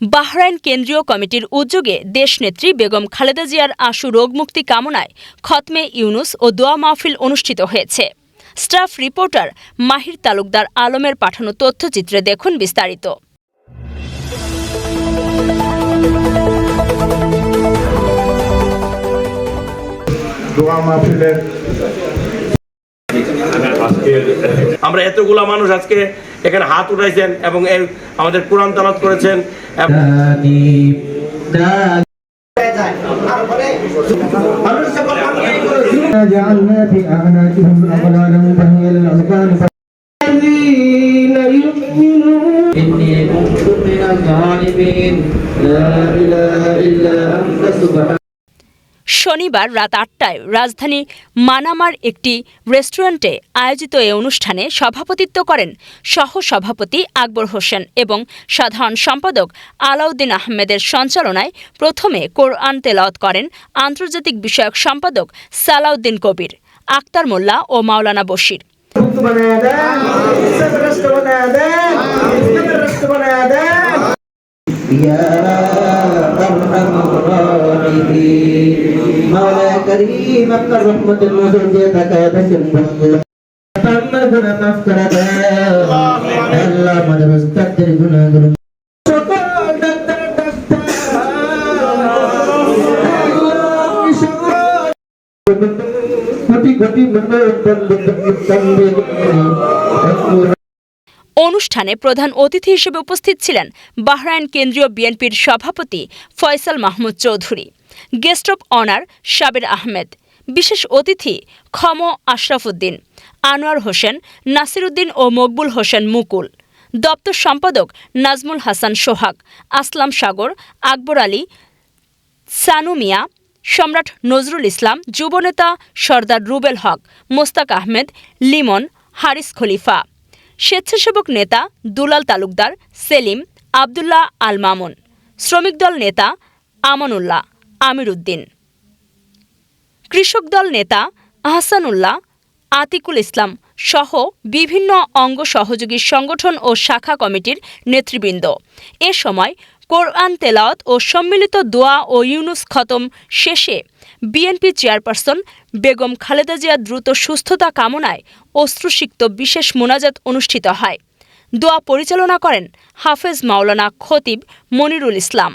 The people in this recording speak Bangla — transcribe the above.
বাহরাইন কেন্দ্রীয় কমিটির উদ্যোগে দেশনেত্রী বেগম খালেদা জিয়ার আশু রোগমুক্তি কামনায় খতমে ইউনুস ও দোয়া মাহফিল অনুষ্ঠিত হয়েছে। স্টাফ রিপোর্টার মাহির তালুকদার আলমের পাঠানো তথ্যচিত্রে দেখুন বিস্তারিত। দোয়া মাহফিলের আমরা এতগুলা মানুষ আজকে এখানে হাত উঠাইছেন এবং এই আমাদের কোরআন তালাত করেছেন এবং جعلنا في أعناقهم أغلالا فهي للأذقان الذين يؤمنون إني كنت من الظالمين لا إله إلا أنت سبحانك শনিবার রাত আটটায় রাজধানী মানামার একটি রেস্টুরেন্টে আয়োজিত এ অনুষ্ঠানে সভাপতিত্ব করেন সহ সভাপতি আকবর হোসেন এবং সাধারণ সম্পাদক আলাউদ্দিন আহমেদের সঞ্চালনায় প্রথমে কোরআন তেলাওয়াত করেন আন্তর্জাতিক বিষয়ক সম্পাদক সালাউদ্দিন কবির, আক্তার মোল্লা ও মাওলানা বশির। يا করিম আপনার রহমতের নজর দিয়ে তাকায় দেখেন আপনার গুনাহ মাফ করে আল্লাহ আমাদের গুনাহগুলো অনুষ্ঠানে প্রধান অতিথি হিসেবে উপস্থিত ছিলেন বাহরাইন কেন্দ্রীয় বিএনপির সভাপতি Faisal Mahmud Chowdhury. Guest of honour Sabir Ahmed. বিশেষ অতিথি খম আশরাফুদ্দিন, আনোয়ার হোসেন, নাসিরুদ্দিন ও মকবুল হোসেন মুকুল। দপ্তর সম্পাদক নাজমুল হাসান সোহাগ, আসলাম সাগর, আকবর আলী, সানু মিয়া, সম্রাট নজরুল ইসলাম, যুবনেতা সর্দার রুবেল হক, মোস্তাক আহমেদ, লিমন, হারিস খলিফা। স্বেচ্ছাসেবক নেতা দুলাল তালুকদার, সেলিম আবদুল্লাহ আল মামুন। শ্রমিক দল নেতা আমানুল্লাহ। আমির উদ্দিন কৃষক দল নেতা আহসানুল্লাহ, আতিকুল ইসলাম সহ বিভিন্ন অঙ্গ সহযোগী সংগঠন ও শাখা কমিটির নেতৃবৃন্দ। এ সময় কোরআন তেলাওয়াত ও সম্মিলিত দোয়া ও ইউনুস খতম শেষে বিএনপি চেয়ারপারসন বেগম খালেদা জিয়া দ্রুত সুস্থতা কামনায় অশ্রুসিক্ত বিশেষ মোনাজাত অনুষ্ঠিত হয়। দোয়া পরিচালনা করেন হাফেজ মাওলানা খতিব মনিরুল ইসলাম।